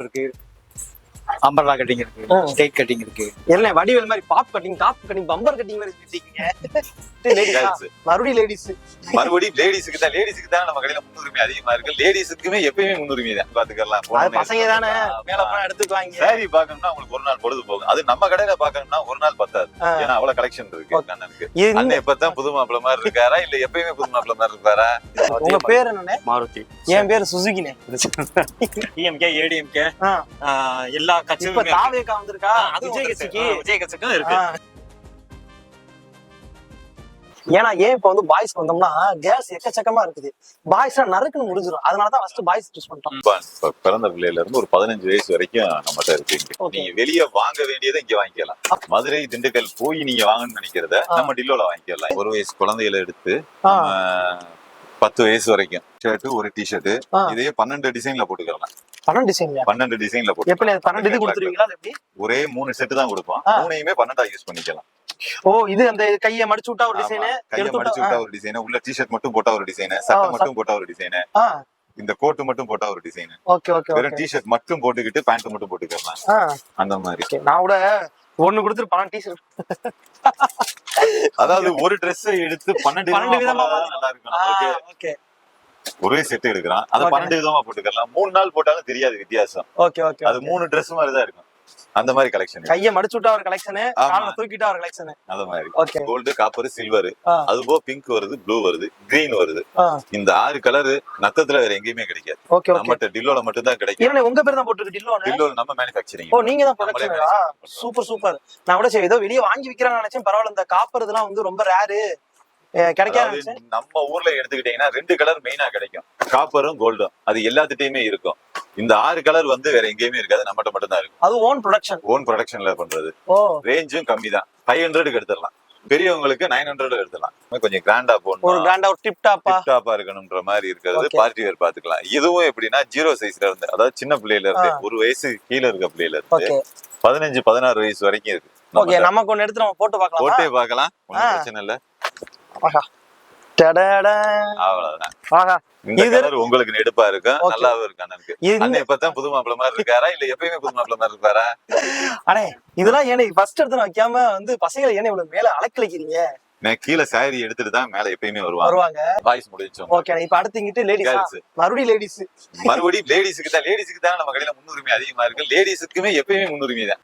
இருக்கு umbrella cutting இருக்கு ம். ஸ்ட்ரெயிட் கட்டிங் இருக்கு. என்ன வடிவேல் மாதிரி bob cutting top cutting bumper cutting மாதிரி Girls. மறுபடியும் லேடிஸ் மறுபடியும் லேடிஸுக்கு தான் லேடிஸுக்கு தான் நம்ம கடையில முன்னுரிமை அதிகமா இருக்கு. லேடிஸுக்குமே எப்பயுமே முன்னுரிமை தான் பாத்துக்கலாம் பசங்க தானே மேல போனா எடுத்துக்குவாங்க. சாரி பாக்கணும்னா உங்களுக்கு ஒரு நாள் பொழுது போகும். அது நம்ம கடையில பாக்கணும்னா ஒரு நாள் பத்தாது. ஏன்னா அவ்வளவு கலெக்ஷன் இருக்கு. அண்ணனுக்கு அண்ணன் எப்பதான் புது மாப்பிள்ள மாதிரி இருக்காரா? இல்ல எப்பயுமே புது மாப்பிள்ள மாதிரி இருக்காரா உங்க பேர் என்னண்ணே? மாருதி. என் பேர் சுசுகினே டிஎம்கே ஏடிஎம்கே ஆ. எல்லா இப்ப கட்சியும் தாவேக்கா வந்திருக்கா? விஜய் கட்சிக்கு. விஜய் கட்சிக்கும் இருக்கு. ஆ. ஏன்னா ஏன் இப்ப வந்து பாய்ஸ் வந்தோம்னா கேஸ் எக்கச்சக்கமா இருக்குது. பாய்ஸ்னா நறுக்குன்னு முடிஞ்சிடும் அதனாலதான் ஃபர்ஸ்ட் பாய்ஸ் சூஸ் பண்ணிட்டோம். பிறந்த பிள்ளையில இருந்து ஒரு பதினஞ்சு வயசு வரைக்கும் நம்மகிட்ட இருக்கு. நீங்க வெளிய வாங்க வேண்டியதை இங்க வாங்கிக்கலாம். மதுரை திண்டுக்கல் போய் நீங்க வாங்கணும்னு நினைக்கிறத. நம்ம டில்லோல வாங்கிக்கலாம். ஒரு வயசு குழந்தைகளை எடுத்து பத்து வயசு வரைக்கும். ஷர்ட் ஒரு டிஷர்ட் ஆ. இதையே பன்னெண்டு டிசைன்ல போட்டுக்கலாம். பன்னெண்டு டிசைன்ல பன்னெண்டு டிசைன்ல போட்டு எப்படி பன்னெண்டு இது கொடுத்துருவீங்களா எப்படி? ஒரே மூணு செட் தான் கொடுப்போம். மூணையுமே பன்னெண்டா யூஸ் பண்ணிக்கலாம். ஓ இது அந்த கையை மடிச்சு விட்டா ஒரு. டிசைன் கையை மடிச்சு விட்டா ஒரு டிசைன் உள்ள டிஷர்ட் மட்டும் போட்டா ஒரு டிசைன் சட்டை மட்டும் போட்டா ஒரு டிசைன் இந்த கோட் மட்டும் போட்டா ஒரு டிசைன் ஓகே ஓகே வெறும் டிஷர்ட் மட்டும் போட்டுக்கிட்டு பேண்ட் மட்டும் போட்டுக்கலாம். அந்த மாதிரி. நான் கூட ஒண்ணு கொடுத்துட்டு பணம் டிஷர்ட் அதாவது ஒரு Dress எடுத்து பன்னெண்டு நல்லா இருக்கும். ஒரே செட் எடுக்கிறான். அது. பன்னெண்டு விதமா போட்டுக்கலாம். மூணு நாள் போட்டாலும் தெரியாது வித்தியாசம். ஓகே ஓகே அது மூணு Dress மாதிரி தான் இருக்கும். அந்த மாதிரி கலெக்ஷன் கையை மடிச்சு விட்டா ஒரு கலெக்ஷன். கால தூக்கிட்டா ஒரு கலெக்ஷன் அந்த மாதிரி. ஓகே. Gold copper silver. அது போக பிங்க் வருது ப்ளூ வருது கிரீன் வருது. இந்த ஆறு கலர் நத்தத்துல வேற எங்கேயுமே கிடைக்காது. ஓகே நம்மகிட்ட டில்லோல மட்டும் தான் கிடைக்கும் உங்க பேர் தான் போட்டுருக்கு டில்லோன்னு டில்லோல நம்ம மேனுஃபேக்சரிங் ஓ நீங்க தான் ப்ரொடக்ஷனா. Super super. நான் கூட சரி ஏதோ வெளிய வாங்கி விக்கிறான்னு நினைச்சேன் பரவாயில்ல இந்த காப்பர் இதெல்லாம் வந்து ரொம்ப ரேரு கிடைக்காது நம்ம ஊர்ல எடுத்துக்கிட்டீங்கன்னா ரெண்டு கலர் மெயினா கிடைக்கும். காப்பரும் கோல்டும் அது எல்லாத்துட்டயுமே இருக்கும். இந்த ஆறு கலர் வந்து வேற எங்கேயுமே இருக்காது. நம்மகிட்ட மட்டும் தான் இருக்கும். அது ஓன் ப்ரொடக்ஷன் ஓன் ப்ரொடக்ஷன்ல பண்றது. ரேஞ்சும் கம்மி தான் ஃபைவ் ஹண்ட்ரடுக்கு எடுத்துடலாம். பெரியவங்களுக்கு நைன் ஹண்ட்ரட் எடுத்துடலாம். இன்னும் கொஞ்சம் கிராண்டா ஒரு போடணும் கிராண்டா ஒரு டிப் டாப்பா டாப்பா இருக்கணும்ன்ற மாதிரி இருக்கிறது. பார்ட்டி வேர் பாத்துக்கலாம் இதுவும் எப்படின்னா ஜீரோ சைஸ்ல இருந்து அதாவது சின்ன பிள்ளையில இருந்து. ஒரு வயசு கீழ இருக்க பிள்ளையில இருந்து பதினஞ்சு பதினாறு வயசு வரைக்கும் இருக்கு. ஓகே. நமக்கு ஒன்னு எடுத்து நம்ம போட்டு பார்க்கலாம்? போட்டே பார்க்கலாம். ஆ. பிரச்சனை இல்ல. ஆஹா. உங்களுக்கு எடுப்பா இருக்கும். நல்லாவும் இருக்கு அண்ணனுக்கு? இது இந்த- அண்ணன் இப்பதான் புது மாப்பிள்ள மாதிரி இருக்காரா? இல்ல எப்பயுமே புது மாப்பிள்ள மாதிரி இருக்காரா அடே இதெல்லாம் ஏன்னா ஃபர்ஸ்ட் எடுத்து வைக்காம வந்து பசங்களை ஏன்னா இவ்வளவு மேல அலக்கழிக்கிறீங்க? நான் கீழே சாரி எடுத்துட்டு தான் மேல எப்பயுமே வருவாங்க. வருவாங்க. வாய்ஸ் முடிச்சோம் ஓகே இப்ப அடுத்து இங்கிட்டு லேடிஸ். மறுபடியும் லேடிஸ் மறுபடியும் லேடிஸுக்கு தான். லேடிஸுக்கு தான் நம்ம கடையில முன்னுரிமை அதிகமா இருக்கு. லேடிஸுக்குமே எப்பயுமே முன்னுரிமை தான்.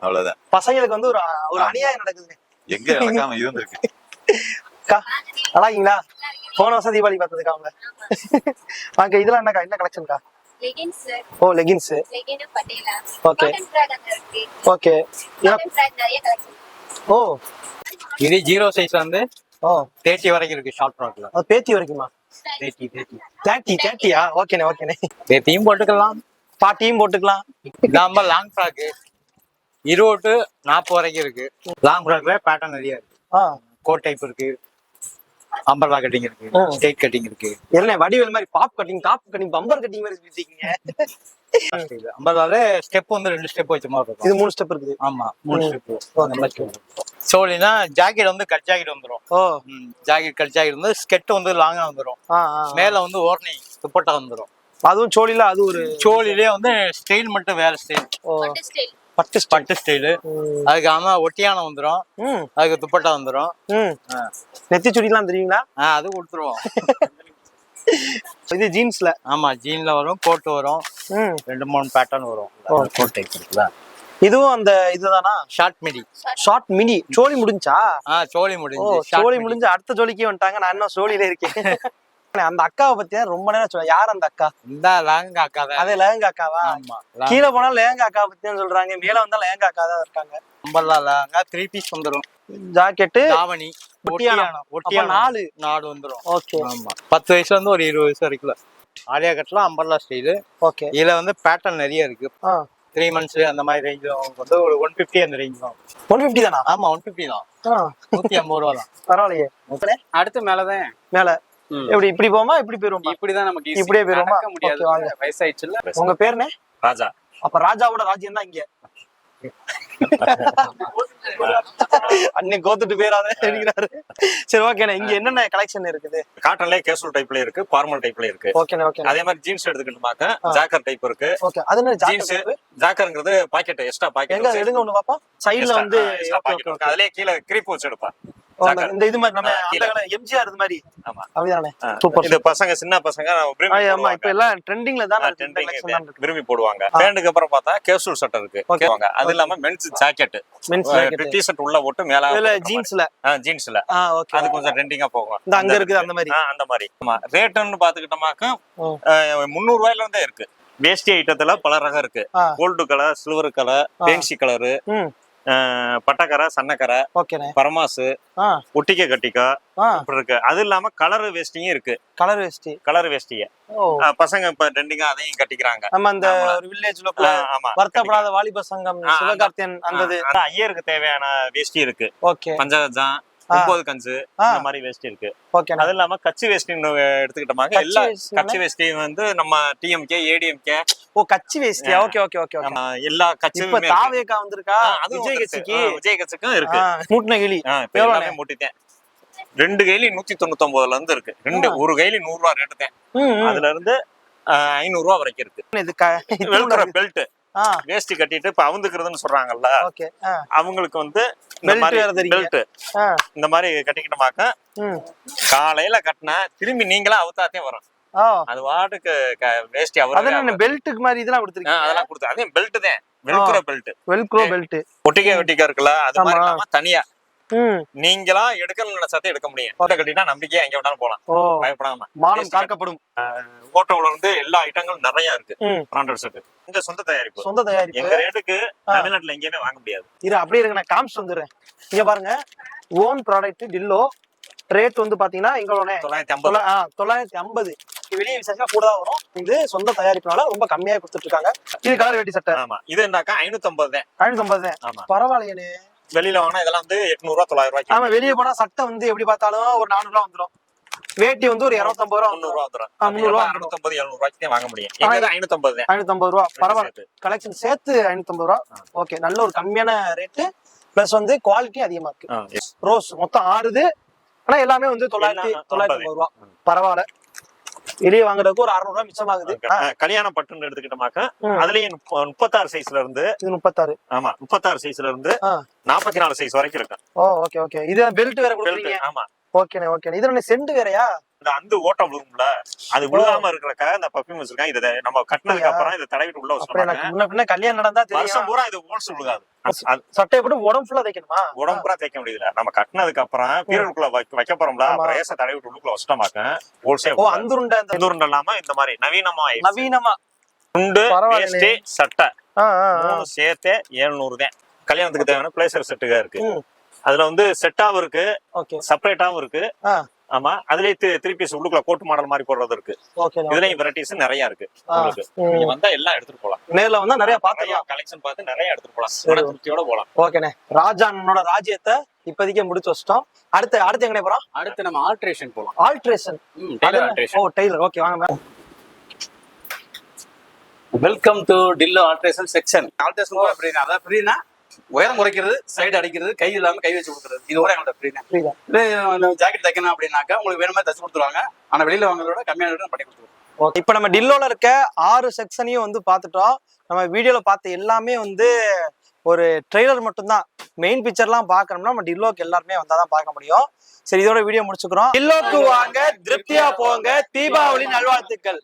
அவ்வளவுதான். பசங்களுக்கு வந்து ஒரு ஒரு. அநியாயம் நடக்குது எங்க நடக்காம இருந்திருக்கு? அக்கா நல்லா இருக்கீங்களா? போன வருஷம் தீபாவளி பார்த்ததுக்கா அவங்க வாங்க இதெல்லாம் என்னக்கா? என்ன கலெக்ஷன்க்கா லெகின்ஸ் ஓ லெகின்ஸ் ஓகே கலெக்ஷன் ஓ. இது ஜீரோ சைஸ் வந்து ஓ. தேர்ட்டி வரைக்கும் இருக்கு ஷார்ட் ஃப்ராக்ல பேத்தி வரைக்குமா? தேர்ட்டி தேர்ட்டி தேர்ட்டி தேர்ட்டியா ஓகேண்ணே ஓகேண்ணே தேர்ட்டியும் போட்டுக்கலாம். பாட்டியும் போட்டுக்கலாம். நம்ம லாங் ஃப்ராக்கு இருபது to நாற்பது வரைக்கும் இருக்கு. லாங் ஃப்ராக்ல பேட்டர்ன் நிறைய இருக்கு. ஆ. கோட் டைப் இருக்கு. அம்பர்லா கட்டிங் இருக்கு ம். ஸ்ட்ரெயிட் கட்டிங் இருக்கு. என்ன வடிவேல் மாதிரி bob cutting top cutting bumper cutting மாதிரி வச்சிருக்கீங்க. அம்பர்லால ஸ்டெப் வந்து ரெண்டு ஸ்டெப் வச்ச மாதிரி இருக்கும். இது மூணு ஸ்டெப் இருக்குது. ஆமா மூணு. ஸ்டெப் சோழினா ஜாக்கெட் வந்து கட் ஜாக்கெட் வந்துரும். ஓ. ஜாக்கெட் கட் ஜாக்கெட் வந்து ஸ்கெட் வந்து லாங்கா வந்துரும். மேல வந்து ஓர்னி துப்பட்டா வந்துரும். அதுவும் சோழில அது ஒரு சோழிலே வந்து ஸ்டைல் மட்டும் வேற ஸ்டைல் ஓ. பட்டு பட்டு ஸ்டைல் ஆமா ஒட்டியானம் வந்துரும் ம். அதுக்கு துப்பட்டா வந்துரும் ம். நெத்தி சுடிலாம் தெரியுங்களா? ஆ அது கொடுத்துருவோம். இது ஜீன்ஸ்ல? ஆமா ஜீன்ல வரும் கோட் வரும். ரெண்டு மூணு பேட்டர்ன் வரும். கோட் டைப் இதுவும் அந்த இதுதானா? ஷார்ட் மிடி ஷார்ட் மினி சோழி முடிஞ்சா? ஆ சோழி முடிஞ்சு. சோழி. முடிஞ்சு அடுத்த ஜோலிக்கே வந்துட்டாங்க. நான் இன்னும் சோழில இருக்கேன். அந்த அக்காவை பத்தி ரொம்ப நேரம் சொல்ல யார் அந்த அக்கா? இந்த லேங்கா அக்கா தான். அதே லேங்கா அக்காவா? ஆமா கீழே போனா லேங்கா அக்கா பத்தி சொல்றாங்க. மேல வந்தா லேங்கா அக்கா தான் இருக்காங்க. அம்பர்லா லேங்கா த்ரீ பீஸ் வந்துரும். ஜாக்கெட்டு தாவணி ஒட்டியானம் நாலு. நாடு வந்துரும். ஓகே. ஆமா. பத்து வயசுல இருந்து ஒரு இருபது வயசு வரைக்கும் ஆலியா கட்லாம் அம்பர்லா ஸ்டைலு ஓகே. இதுல வந்து பேட்டர்ன் நிறைய இருக்கு. த்ரீ மந்த்ஸ் அந்த மாதிரி ரேஞ்ச் வந்து ஒரு ஒன் பிப்டி அந்த ரேஞ்ச் தான் ஒன் ஃபிஃப்டி தானா? ஆமா ஒன் பிப்டி தான். நூத்தி ஐம்பது ரூபா தான் பரவாயில்லையே. அடுத்து மேலதான். மேல. எப்படி இப்படி போமா இப்படி போயிருவோமா? இப்படிதான் நமக்கு. இப்படியே போயிருவோமா? முடியாது. வாங்க. வயசாயிடுச்சுல்ல? உங்க பேருனே ராஜா. அப்ப ராஜாவோட ராஜ்யம் தான் இங்க. அண்ணன் கோத்துட்டு போயிடாத அப்படிங்கிறாரு சரி ஓகேண்ணே இங்க என்னென்ன கலெக்ஷன் இருக்குது? காட்டன்லயே கேஷுவல் டைப்ல இருக்கு ஃபார்மல் டைப்ல இருக்கு. ஓகேண்ணே ஓகே அதே மாதிரி ஜீன்ஸ் எடுத்துக்கிட்டோமாக்க? ஜாக்கர் டைப் இருக்கு. ஓகே அது என்ன ஜீன்ஸ் ஜாக்கெட் ஜாக்கர்ங்கிறது பாக்கெட் எக்ஸ்ட்ரா எங்க பாக்கெட் எடுங்க ஒண்ணு பாப்போம் சைடுல வந்து அதுலயே கீழே கிரீப் வச்சு எடுப்பா. இந்த இது மாதிரி நம்ம எம்ஜிஆர் இது மாதிரி. சூப்பர். இது பசங்க சின்ன பசங்க ஆ, ஆமா இப்ப எல்லாம் ட்ரெண்டிங்ல தான். இந்த விரும்பி போடுவாங்க. பேண்டுக்கு அப்புறம் பார்த்தா கேஷுவல் சட்டை இருக்கு. அது இல்லாம men's jacket men's jacket T shirt உள்ள போட்டு மேல ஜீன்ஸ்ல ஜீன்ஸ்ல அது கொஞ்சம் ட்ரெண்டிங்கா போகும். இந்த அங்க இருக்குது அந்த மாதிரி. அந்த மாதிரி. ஆமா. ரேட்டுன்னு பாத்துக்கிட்டோமாக்க ம். முந்நூறு ரூபாயில இருந்தே இருக்கு. வேஷ்டி ஐட்டத்துல பல ரகம் இருக்கு. Gold colour silver colour. Fancy colour ம். பட்டக்கரை சன்னக்கரை ஓகேண்ணே. பரமாசு ஒட்டிக்க கட்டிக்கா ஆ. இப்படி இருக்கு. அது இல்லாம கலர் வேஷ்டியும் இருக்கு. கலர் வேஷ்டி கலர் வேஷ்டிய பசங்க இப்ப ட்ரெண்டிங்கா அதையும் கட்டிக்கிறாங்க. நம்ம அந்த. ஒரு வில்லேஜ் ஆ, லோக்கல ஆமா வருத்தப்படாத வாலிப சங்கம் சிவகார்த்தியன் அந்த ஐயருக்கு தேவையான வேஷ்டி இருக்கு. ஓகே. பஞ்சகஜம். ஒன்பது கஞ்சு. இந்த மாதிரி வேஷ்டி இருக்கு ஓகேண்ணே அது இல்லாம கச்சி வேஷ்டின்னு எடுத்துக்கிட்டோமாங்க கச்சி எல்லா வேஷ்டினா? கச்சி வேஷ்டி வந்து நம்ம டிஎம்கே ஏடிஎம்கே ஓ கச்சி வேஷ்டியா. ஓகே ஓகே ஓகே ஓகே எல்லா இப்ப கட்சியுமே இருக்கு. தாவேக்கா வந்திருக்கா அதுவும் விஜய். கட்சிக்கு விஜய் கட்சிக்கும் இருக்கு மூட்டின கிளி இப்ப? எல்லாமே மூட்டிட்டேன் ரெண்டு கைலி நூத்தி தொண்ணூத்தி ஒன்பதுல இருந்து இருக்கு ரெண்டு. ஒரு கைலி நூறு ரூபா ரேட்டு தான். அதுல இருந்து ஐநூறு ரூபா வரைக்கும் இருக்கு. பெல்ட் வேஷ்டி கட்டிட்டு இப்ப அவுந்துக்கிறதுன்னு சொல்றாங்கல்ல. அவங்களுக்கு வந்து இந்த மாதிரி. பெல்ட் இந்த மாதிரி கட்டிக்கிட்டோமாக்க காலையில கட்டினா திரும்பி நீங்களா அவுத்தாத்தே வரும். அது வாட்டுக்கு வேஷ்டி அவரு பெல்ட்டுக்கு மாதிரி இதெல்லாம் கொடுத்துருக்கீங்க அதெல்லாம் கொடுத்து அதே பெல்ட் தான் வெல்க்ரோ பெல்ட் வெல்க்ரோ பெல்ட் ஒட்டிக்க வெட்டிக்க இருக்குல்ல அது மாதிரி தனியா. நீங்களா எடுக்கணும்னு நினைச்சாத்தே எடுக்க முடியும். ஓட்ட கட்டினா நம்பிக்கையா எங்க வேணாலும் போலாம். பயப்படாம. மானம் காக்கப்படும். ஓட்டோல இருந்து எல்லா ஐட்டங்களும் நிறைய இருக்கு. பிராண்டட் செட் இந்த சொந்த தயாரிப்பு. சொந்த தயாரிப்பு. எங்க ரேட்டுக்கு. தமிழ்நாட்டுல எங்கேயுமே வாங்க முடியாது. இரு அப்படியே இருங்க நான் காமிச்சு வந்துடுறேன் இங்க பாருங்க ஓன் ப்ராடக்ட் டில்லோ ரேட் வந்து பாத்தீங்கன்னா எங்களோட தொள்ளாயிரத்தி ஐம்பது. தொள்ளாயிரத்தி ஐம்பது. வெளியே விசாரிச்சா கூட தான் வரும். இது சொந்த தயாரிப்புனால ரொம்ப கம்மியா கொடுத்துட்டு இருக்காங்க. இது கலர் வேட்டி சட்டை. ஆமா. இது என்னக்கா ஐநூத்தி ஐம்பது தான். ஐநூத்தி ஐம்பது ஆமா. பரவாயில்லையே வெளியில வாங்கினா இதெல்லாம் வந்து எட்நூறு ரூபா தொள்ளாயிரம் ரூபாய்க்கு ஆமா வெளியே போனா சட்டை வந்து எப்படி பார்த்தாலும் ஒரு நானூறு ரூபா வந்துரும். வேட்டி வந்து ஒரு இருநூத்தம்பது ரூபா முந்நூறு ரூபா வந்துடும் முந்நூறு ரூபா அறுநூத்தி ஐம்பது எழுநூறு ரூபாய்க்கு வாங்க முடியும். எங்க ஐநூத்தி ஐம்பது தான். ஐநூத்தம்பது ரூபா. பரவாயில்ல. கலெக்ஷன் சேர்த்து ஐநூத்தம்பது ரூபா. ஓகே நல்ல ஒரு கம்மியான ரேட்டு பிளஸ் வந்து குவாலிட்டி அதிகமா இருக்கு. ரோஸ் மொத்தம் ஆறுது. ஆனா எல்லாமே வந்து தொள்ளாயிரத்தி தொள்ளாயிரத்தி ஐம்பது ரூபா. பரவாயில்ல. வெளியே வாங்குறதுக்கு ஒரு அறுநூறு ரூபா மிச்சமாகுது கல்யாண பட்டுன்னு எடுத்துக்கிட்டோமாக்க. அதுலயும் முப்ப- முப்பத்தாறு சைஸ்ல இருந்து இது முப்பத்தாறு. ஆமா முப்பத்தாறு சைஸ்ல இருந்து. நாற்பத்தி நாலு சைஸ் வரைக்கும் இருக்கு. ஓ ஓகே ஓகே. இது பெல்ட் வேற கொடுக்குறீங்க. ஆமா. ஓகேண்ணே ஓகே இது செண்டு வேறயா? இந்த அந்த ஓட்டம் விழுகும்ல? அது விழுகாம இருக்கிறக்காக இந்த பர்ஃபியூம் வச்சிருக்கேன் இதை நம்ம கட்டினதுக்கு அப்புறம் இதை தடவிட்டு உள்ள பின்ன கல்யாணம் நடந்தா வருஷம் பூரா இது ஓல்ஸ் விழுகாது. அது சட்டையை போட்டு உடம்பு ஃபுல்லா தைக்கணுமா உடம்பு பூரா தேய்க்க முடியல. நம்ம கட்டினதுக்கு அப்புறம் பீரலுக்குள்ள வைக்க போறோம்ல. அப்புறம் ஏச தடவிட்டு உள்ளுக்குள்ள வச்சிட்டோமாக்க ஹோல்ஸே ஓ அந்த உருண்டை அந்த உருண்டை இல்லாம இந்த மாதிரி நவீனமா. நவீனமா. துண்டு. வேஷ்டி சட்டை. மூணு சேர்த்தே ஏழுநூறு தான். கல்யாணத்துக்கு தேவையான பிளேசர் செட்டுగా இருக்கு. அதுல வந்து செட்டாவும் இருக்கு. செப்பரேட்டாவும் இருக்கு. ஆமா அதுலயே த்ரீ பீஸ் உள்ளுக்குள்ள கோட் மாடல் மாதிரி போடுறது இருக்கு. ஓகே இதுலயும் வெரைட்டிஸ் நிறைய இருக்கு. உங்களுக்கு. நீங்க வந்தா எல்லாம் எடுத்துட்டு போலாம். நேர்ல வந்தா நிறைய பாத்துக்கலாம் கலெக்ஷன் பார்த்து நிறைய எடுத்துட்டு போலாம். மன திருப்தியோட போலாம். ஓகேண்ணே ராஜா அண்ணனோட ராஜ்யத்தை இப்போதைக்கு முடிச்சு வச்சிட்டோம். அடுத்து அடுத்து எங்கனே போறோம்? அடுத்து நம்ம ஆல்ட்ரேஷன் போலாம். ஆல்ட்ரேஷன் ஓ டெய்லர் ஓகே வாங்க மேம் வெல்கம் டு டில்லோ ஆல்ட்ரேஷன் செக்ஷன் ஆல்ட்ரேஷன் கூட ஃப்ரீ அதான் ஃப்ரீனா உயரம் குறைக்கிறது சைடு அடிக்கிறது கை இல்லாம கை வச்சு கொடுக்குறது. இது கூட எங்கள்ட்ட ஃப்ரீ புரியுதா இல்லை ஜாக்கெட் தைக்கணும் அப்படின்னாக்கா உங்களுக்கு வேணுமே தச்சு கொடுத்துருவாங்க. ஆனா வெளியில வாங்குறதோட கம்மியான ரேட்டு பண்ணி கொடுத்துருவோம். இப்போ நம்ம டில்லோல இருக்க ஆறு செக்ஷனையும் வந்து பார்த்துட்டோம். நம்ம வீடியோல பார்த்த எல்லாமே வந்து ஒரு ட்ரெய்லர் மட்டும்தான். மெயின் பிக்சர்லாம் பார்க்கணும்னா நம்ம டில்லோக்கு எல்லாருமே வந்தா தான் பார்க்க முடியும். சரி இதோட வீடியோ முடிச்சுக்கிறோம். டில்லோக்கு வாங்க திருப்தியா போங்க. தீபாவளி நல்வாழ்த்துக்கள்.